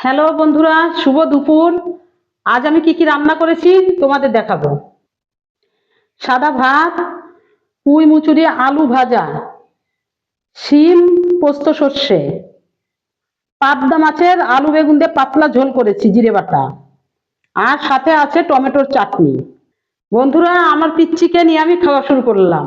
Hello বন্ধুরা, শুভ দুপুর। আজ আমি কি কি রান্না করেছি তোমাদের দেখাবো। সাদা ভাত, পুঁই মুচুরি, আলু ভাজা, শিম, পোস্ত সর্ষে, পাবদা মাছের আলু বেগুন দিয়ে পাতলা ঝোল করেছি, জিরে বাটা। আর সাথে আছে টমেটোর চাটনি। বন্ধুরা, আমার পিচ্ছিকে নিয়ে আমি খাওয়া শুরু করলাম।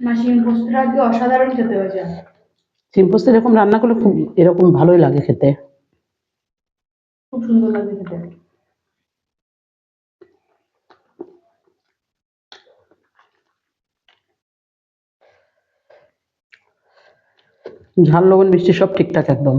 মাসিম পোস্তটা আজকে অসাধারণ খেতে হয়েছে। শিম পোস্ত এরকম রান্না করলে খুব এরকম ভালোই লাগে খেতে। খুব সুন্দর লাগে খেতে। ঝাল লবণ মিষ্টি সব ঠিকঠাক একদম।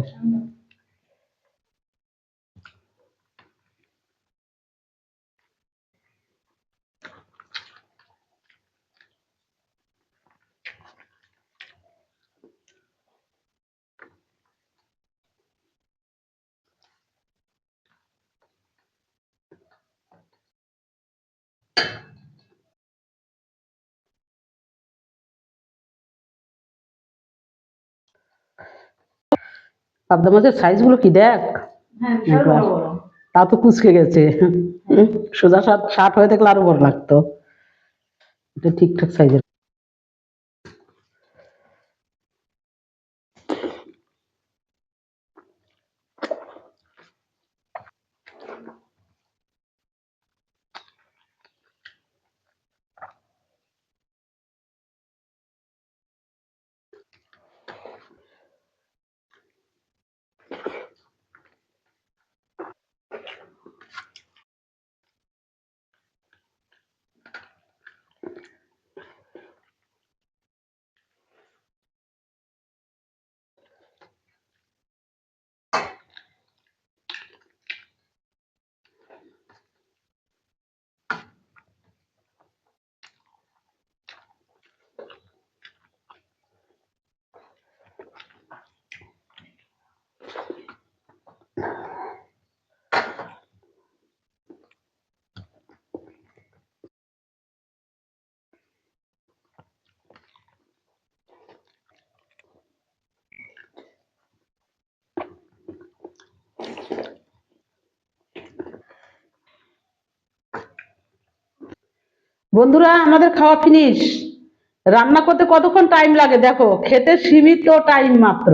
পাবদা মাছের সাইজগুলো কি দেখ? হ্যাঁ তা তো কুচকে গেছে। হুম, সোজা ষাট ষাট হয়ে থাকলে আরও বড় লাগতো। এটা ঠিকঠাক সাইজের বন্ধুরা আমাদের খাওয়া ফিনিশ রান্না করতে কতক্ষণ টাইম লাগে? দেখো খেতে সীমিত টাইম মাত্র।